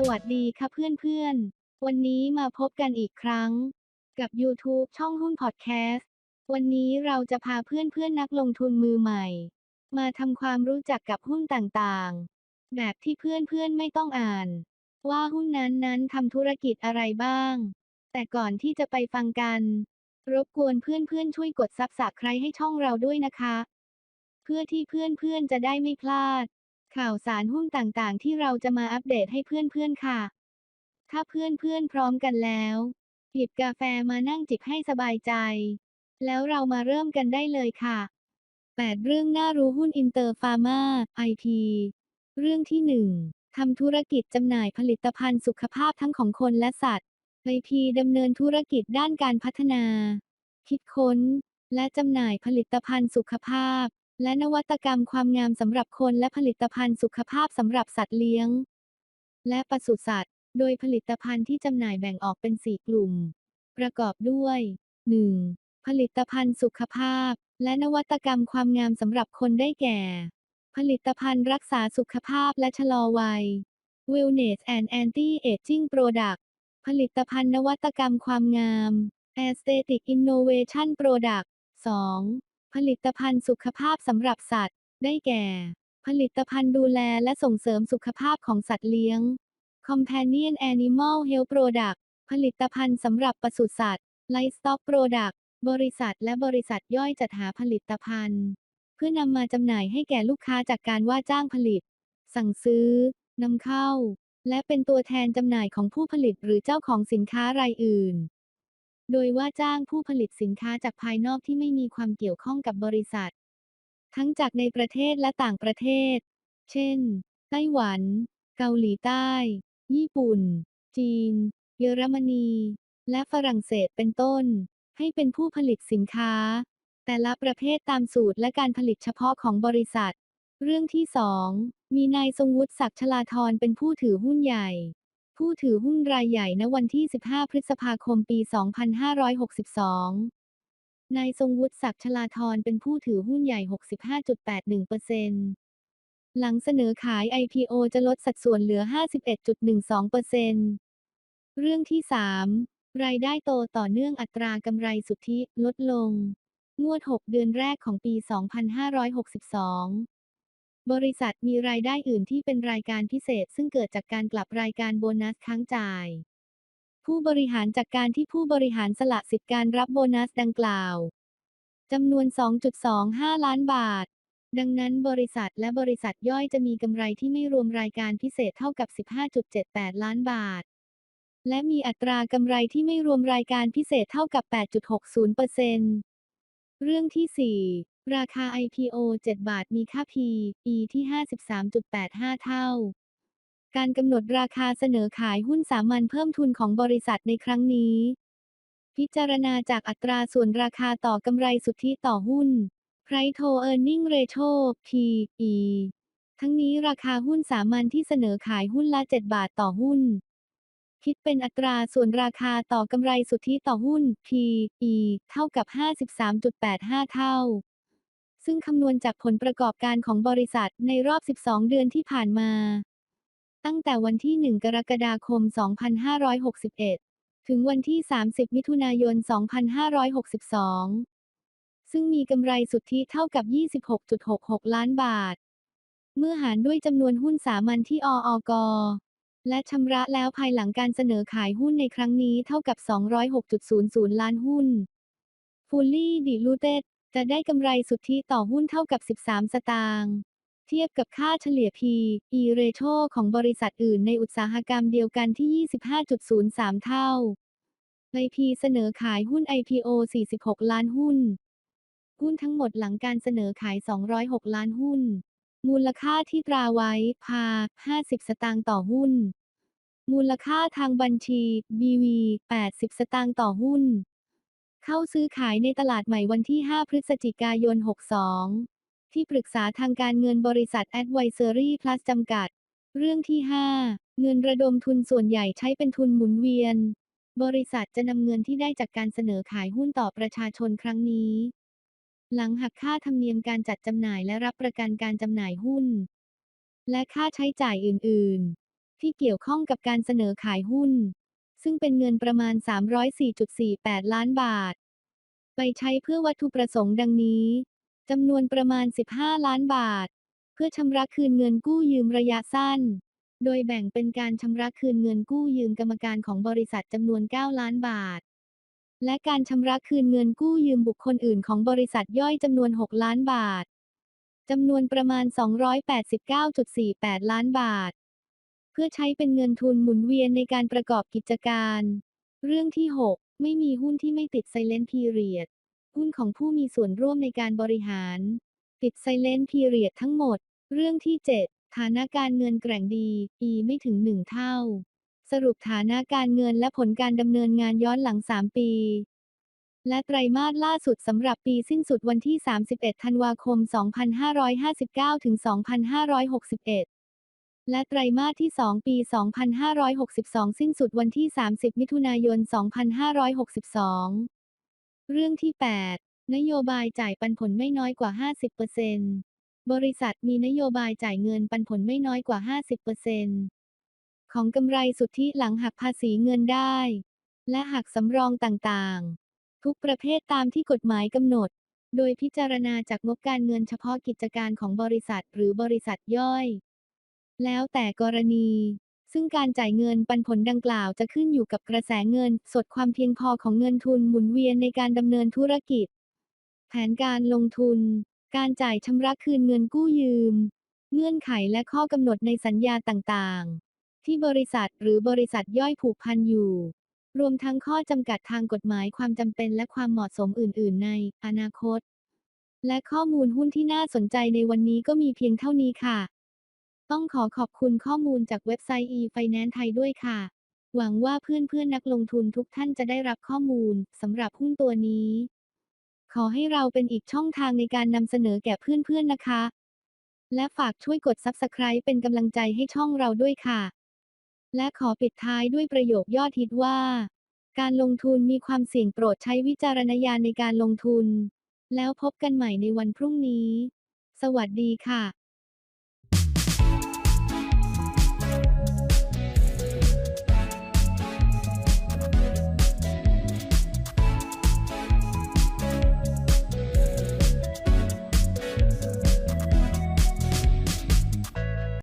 สวัสดีค่ะเพื่อนๆ วันนี้มาพบกันอีกครั้ง กับ YouTube ช่องหุ้นพอดแคสต์ วันนี้เราจะพาเพื่อนๆนักลงทุนมือใหม่ มาทำความรู้จักกับหุ้นต่างๆ แบบที่เพื่อนๆไม่ต้องอ่าน ว่าหุ้นนั้นๆทำธุรกิจอะไรบ้าง แต่ก่อนที่จะไปฟังกัน รบกวนเพื่อนๆช่วยกดซับสไครต์ให้ช่องเราด้วยนะคะ เพื่อที่เพื่อนๆจะได้ไม่พลาด ข่าวสารหุ้นต่างๆ ที่เราจะมาอัปเดตให้เพื่อนๆค่ะ ถ้าเพื่อนๆพร้อมกันแล้ว หยิบกาแฟมานั่งจิบให้สบายใจ แล้วเรามาเริ่มกันได้เลยค่ะ 8 เรื่องน่ารู้หุ้นอินเตอร์ฟาร์มาไอพีเรื่องที่ 1 ทำธุรกิจจำหน่ายผลิตภัณฑ์สุขภาพทั้งของคนและสัตว์ไอพีดำเนินธุรกิจด้านการพัฒนา คิดค้น และจำหน่ายผลิตภัณฑ์สุขภาพ และนวัตกรรมความงามสำหรับคนและผลิตภัณฑ์สุขภาพสำหรับสัตว์เลี้ยง และปศุสัตว์ โดยผลิตภัณฑ์ที่จำหน่ายแบ่งออกเป็น 4 กลุ่ม ประกอบด้วย 1. ผลิตภัณฑ์สุขภาพ และนวัตกรรมความงามสำหรับคนได้แก่ ผลิตภัณฑ์รักษาสุขภาพและชะลอวัย Wellness and Anti-Aging Product ผลิตภัณฑ์นวัตกรรมความงาม Aesthetic Innovation Product 2. ผลิตภัณฑ์สุขภาพสำหรับสัตว์ ได้แก่ ผลิตภัณฑ์ดูแลและส่งเสริมสุขภาพของสัตว์เลี้ยง Companion Animal Health Product ผลิตภัณฑ์สำหรับปศุสัตว์ Livestock Product บริษัทและบริษัทย่อยจัดหาผลิตภัณฑ์ เพื่อนำมาจำหน่ายให้แก่ลูกค้าจากการว่าจ้างผลิต สั่งซื้อนำเข้า และเป็นตัวแทนจำหน่ายของผู้ผลิตหรือเจ้าของสินค้ารายอื่น โดยว่าจ้างผู้ผลิตสินค้าจากภายนอกที่ไม่มีความเกี่ยวข้องกับบริษัท ทั้งจากในประเทศและต่างประเทศ เช่น ไต้หวัน เกาหลีใต้ ญี่ปุ่น จีน เยอรมนี และฝรั่งเศสเป็นต้น ให้เป็นผู้ผลิตสินค้า แต่ละประเภทตามสูตรและการผลิตเฉพาะของบริษัท เรื่องที่ 2 มีนายทรงวุฒิศักดิ์ชลาธรเป็นผู้ถือหุ้นใหญ่ ผู้ถือหุ้นรายใหญ่ณวันที่ 15 พฤษภาคม ปี 2562 นายทรงวุฒิศักดิ์ชลาธรเป็นผู้ถือหุ้นใหญ่ 65.81%หลังเสนอขาย IPO จะลดสัดส่วนเหลือ 51.12%เรื่องที่ 3 รายได้โตต่อเนื่องอัตรากำไรสุทธิลดลง งวด 6 เดือนแรกของปี 2562 บริษัทมีรายได้อื่นที่เป็นรายการพิเศษซึ่งเกิดจากการกลับรายการโบนัสค้างจ่าย ผู้บริหารจากการที่ผู้บริหารสละสิทธิการรับโบนัสดังกล่าวจำนวน 2.25 ล้านบาท ดังนั้นบริษัทและบริษัทย่อยจะมีกำไรที่ไม่รวมรายการพิเศษเท่ากับ 15.78 ล้านบาท และมีอัตรากำไรที่ไม่รวมรายการพิเศษเท่ากับ 8.60%เรื่องที่ 4 ราคา IPO 7 บาทมีค่า P/E ที่ 53.85 เท่า การกำหนดราคาเสนอขายหุ้นสามัญเพิ่มทุนของบริษัทในครั้งนี้ พิจารณาจากอัตราส่วนราคาต่อกำไรสุทธิต่อหุ้น Price to Earning Ratio PE ทั้งนี้ราคาหุ้นสามัญที่เสนอขายหุ้นละ 7 บาทต่อหุ้น คิดเป็นอัตราส่วนราคาต่อกำไรสุทธิต่อหุ้น PE เท่ากับ 53.85 เท่า ซึ่งคำนวณจากผลประกอบการของบริษัทในรอบ 12 เดือนที่ผ่านมา ตั้งแต่วันที่ 1 กรกฎาคม 2561 ถึงวันที่ 30 มิถุนายน 2562 ซึ่งมีกำไรสุทธิเท่ากับ 26.66 ล้านบาท เมื่อหารด้วยจำนวนหุ้นสามัญที่ออกและชำระแล้วภายหลังการเสนอขายหุ้นในครั้งนี้เท่ากับ 206.00 ล้านหุ้น Fully Diluted จะได้กำไรสุทธิต่อหุ้นเท่ากับ 13 สตางค์ เทียบกับค่าเฉลี่ย P/E ratio ของบริษัทอื่นในอุตสาหกรรมเดียวกันที่ 25.03 เท่า IP เสนอขายหุ้น IPO 46 ล้านหุ้น หุ้นทั้งหมดหลังการเสนอขาย 206 ล้านหุ้น มูลค่าที่ตราไว้ พา 50 สตางค์ต่อหุ้น มูลค่าทางบัญชี BV 80 สตางค์ต่อหุ้น เข้าซื้อขายในตลาดใหม่วันที่ 5 พฤศจิกายน 62 ที่ปรึกษาทางการเงินบริษัท Advisory Plus จำกัด เรื่องที่ 5 เงินระดมทุนส่วนใหญ่ใช้เป็นทุนหมุนเวียน บริษัทจะนำเงินที่ได้จากการเสนอขายหุ้นต่อประชาชนครั้งนี้ หลังหักค่าธรรมเนียมการจัดจำหน่ายและรับประกันการจำหน่ายหุ้น และค่าใช้จ่ายอื่น ๆ ที่เกี่ยวข้องกับการเสนอขายหุ้น ซึ่งเป็นเงินประมาณ 304.48 ล้านบาท ไปใช้เพื่อวัตถุประสงค์ดังนี้จำนวนประมาณ 15 ล้านบาท เพื่อชำระคืนเงินกู้ยืมระยะสั้น โดยแบ่งเป็นการชำระคืนเงินกู้ยืมกรรมการของบริษัทจำนวน 9 ล้านบาท และการชำระคืนเงินกู้ยืมบุคคลอื่นของบริษัทย่อยจำนวน 6 ล้านบาทจำนวนประมาณ 289.48 ล้านบาท พื่อใช้เป็นเงินทุนหมุนเวียนในการประกอบกิจการ เรื่องที่ 6 ไม่มีหุ้นที่ไม่ติด Silent Period หุ้นของผู้มีส่วนร่วมในการบริหาร ติด Silent Period ทั้งหมด เรื่องที่ 7 ฐานะการเงินแกร่งดี E ไม่ถึง 1 เท่า สรุปฐานะการเงินและผลการดำเนินงานย้อนหลัง 3 ปี และไตรมาสล่าสุดสำหรับปีสิ้นสุดวันที่ 31 ธันวาคม 2559 ถึง 2561 และไตรมาสที่ 2 ปี 2562 สิ้นสุดวันที่ 30 มิถุนายน 2562 เรื่องที่ 8 นโยบายจ่ายปันผลไม่น้อยกว่า 50%บริษัทมีนโยบายจ่ายเงินปันผลไม่น้อยกว่า 50%ของกำไรสุทธิหลังหักภาษีเงินได้ และหักสำรองต่างๆ ทุกประเภทตามที่กฎหมายกำหนด โดยพิจารณาจากงบการเงินเฉพาะกิจการของบริษัทหรือบริษัทย่อย แล้วแต่กรณี ซึ่งการจ่ายเงินปันผลดังกล่าวจะขึ้นอยู่กับกระแสเงิน สดความเพียงพอของเงินทุนหมุนเวียนในการดำเนินธุรกิจ แผนการลงทุน การจ่ายชำระคืนเงินกู้ยืม เงื่อนไขและข้อกำหนดในสัญญาต่างๆ ที่บริษัทหรือบริษัทย่อยผูกพันอยู่ รวมทั้งข้อจำกัดทางกฎหมายความจำเป็นและความเหมาะสมอื่น ๆ ในอนาคตและข้อมูลหุ้นที่น่าสนใจในวันนี้ก็มีเพียงเท่านี้ค่ะ ต้องขอขอบคุณข้อมูลจากเว็บไซต์ e-finance ไทยด้วยค่ะ หวังว่าเพื่อนๆนักลงทุนทุกท่านจะได้รับข้อมูลสำหรับหุ้นตัวนี้ ขอให้เราเป็นอีกช่องทางในการนำเสนอแก่เพื่อนๆนะคะ และฝากช่วยกด Subscribe เป็นกำลังใจให้ช่องเราด้วยค่ะ และขอปิดท้ายด้วยประโยคยอดฮิตว่า การลงทุนมีความเสี่ยงโปรดใช้วิจารณญาณในการลงทุน แล้วพบกันใหม่ในวันพรุ่งนี้ สวัสดีค่ะ